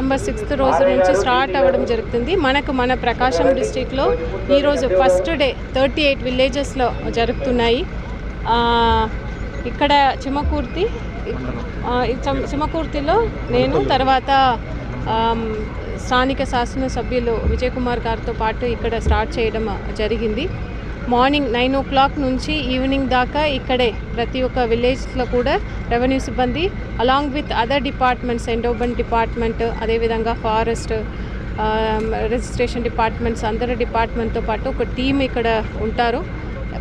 December sixth రోజు నుంచి start అవ్వడం జరుగుతుంది. మనకు మన ప్రకాశం డిస్టిక్లో ఈరోజు ఫస్ట్ డే థర్టీ ఎయిట్ విలేజెస్లో జరుగుతున్నాయి. ఇక్కడ చిమకూర్తి చం- చిమకూర్తిలో నేను తర్వాత స్థానిక శాసనసభ్యులు విజయ్ కుమార్ గారితో పాటు ఇక్కడ స్టార్ట్ చేయడం జరిగింది. మార్నింగ్ నైన్ ఓ క్లాక్ నుంచి ఈవినింగ్ దాకా ఇక్కడే ప్రతి ఒక్క విలేజ్లో కూడా రెవెన్యూ సిబ్బంది along with other departments endowment department అదేవిధంగా ఫారెస్ట్ రిజిస్ట్రేషన్ డిపార్ట్మెంట్స్ అందరి డిపార్ట్మెంట్తో పాటు ఒక టీం ఇక్కడ ఉంటారు.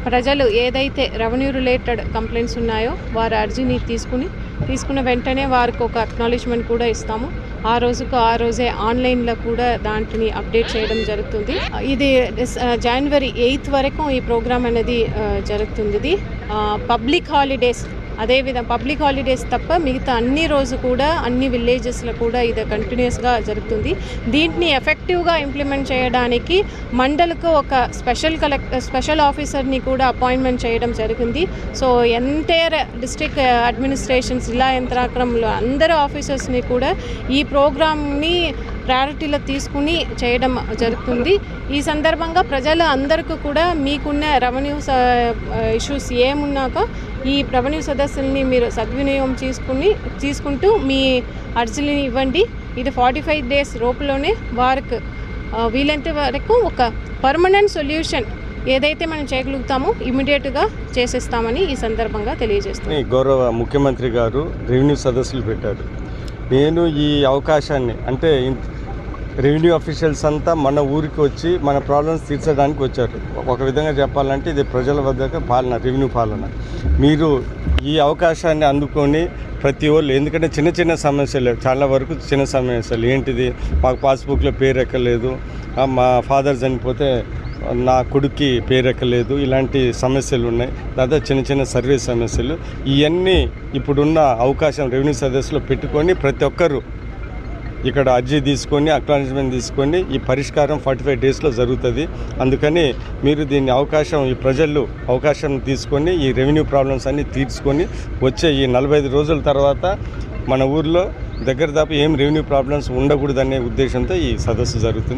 ప్రజలు ఏదైతే రెవెన్యూ రిలేటెడ్ కంప్లైంట్స్ ఉన్నాయో వారి అర్జీని తీసుకుని తీసుకున్న వెంటనే వారికి ఒక అక్నాలెడ్జ్మెంట్ కూడా ఇస్తాము. ఆ రోజుకు ఆ రోజే ఆన్లైన్లో కూడా దాంట్ని అప్డేట్ చేయడం జరుగుతుంది. ఇది జనవరి ఎయిత్ వరకు ఈ ప్రోగ్రామ్ అనేది జరుగుతుంది పబ్లిక్ హాలిడేస్ అదేవిధంగా పబ్లిక్ హాలిడేస్ తప్ప మిగతా అన్ని రోజు కూడా అన్ని విలేజెస్లో కూడా ఇది కంటిన్యూస్గా జరుగుతుంది. దీంట్ని ఎఫెక్టివ్గా ఇంప్లిమెంట్ చేయడానికి మండలకు ఒక స్పెషల్ కలెక్ట్ స్పెషల్ ఆఫీసర్ని కూడా అపాయింట్మెంట్ చేయడం జరిగింది. సో ఎంటైర్ డిస్ట్రిక్ట్ అడ్మినిస్ట్రేషన్స్ జిల్లా యంత్రాక్రమంలో అందరు ఆఫీసర్స్ని కూడా ఈ ప్రోగ్రామ్ని ప్రయారిటీలో తీసుకుని చేయడం జరుగుతుంది. ఈ సందర్భంగా ప్రజలు అందరికీ కూడా మీకున్న రెవెన్యూ ఇష్యూస్ ఏమున్నాక ఈ రెవెన్యూ సదస్సుల్ని మీరు సద్వినియోగం తీసుకుని తీసుకుంటూ మీ అర్జీలని ఇవ్వండి. ఇది ఫార్టీ ఫైవ్ డేస్ లోపులోనే వారికి వీలైనంత వరకు ఒక పర్మనెంట్ సొల్యూషన్ ఏదైతే మనం చేయగలుగుతామో ఇమీడియట్గా చేసేస్తామని ఈ సందర్భంగా తెలియజేస్తుంది గౌరవ ముఖ్యమంత్రి గారు రెవెన్యూ సదస్సులు పెట్టారు. నేను ఈ అవకాశాన్ని అంటే రెవెన్యూ అఫీషియల్స్ అంతా మన ఊరికి వచ్చి మన ప్రాబ్లమ్స్ తీర్చడానికి వచ్చారు. ఒక విధంగా చెప్పాలంటే ఇది ప్రజల వద్దకు పాలన రెవెన్యూ పాలన. మీరు ఈ అవకాశాన్ని అందుకొని ప్రతి వాళ్ళు ఎందుకంటే చిన్న చిన్న సమస్యలు చాలా వరకు చిన్న సమస్యలు. ఏంటిది? మాకు పాస్బుక్లో పేరు ఎక్కలేదు. మా ఫాదర్ చనిపోతే నా కొడుక్కి పేరెక్కలేదు ఇలాంటి సమస్యలు ఉన్నాయి. దాదాపు చిన్న చిన్న సర్వీస్ సమస్యలు. ఇవన్నీ ఇప్పుడున్న అవకాశం రెవెన్యూ సదస్సులో పెట్టుకొని ప్రతి ఒక్కరు ఇక్కడ అర్జీ తీసుకొని అక్నాలజ్మెంట్ తీసుకొని ఈ పరిష్కారం ఫార్టీ ఫైవ్ డేస్లో జరుగుతుంది. అందుకని మీరు దీన్ని అవకాశం ఈ ప్రజలు అవకాశం తీసుకొని ఈ రెవెన్యూ ప్రాబ్లమ్స్ అన్నీ తీర్చుకొని వచ్చే ఈ నలభై ఐదు రోజుల తర్వాత మన ఊర్లో దగ్గర దాపు ఏం రెవెన్యూ ప్రాబ్లమ్స్ ఉండకూడదనే ఉద్దేశంతో ఈ సదస్సు జరుగుతుంది.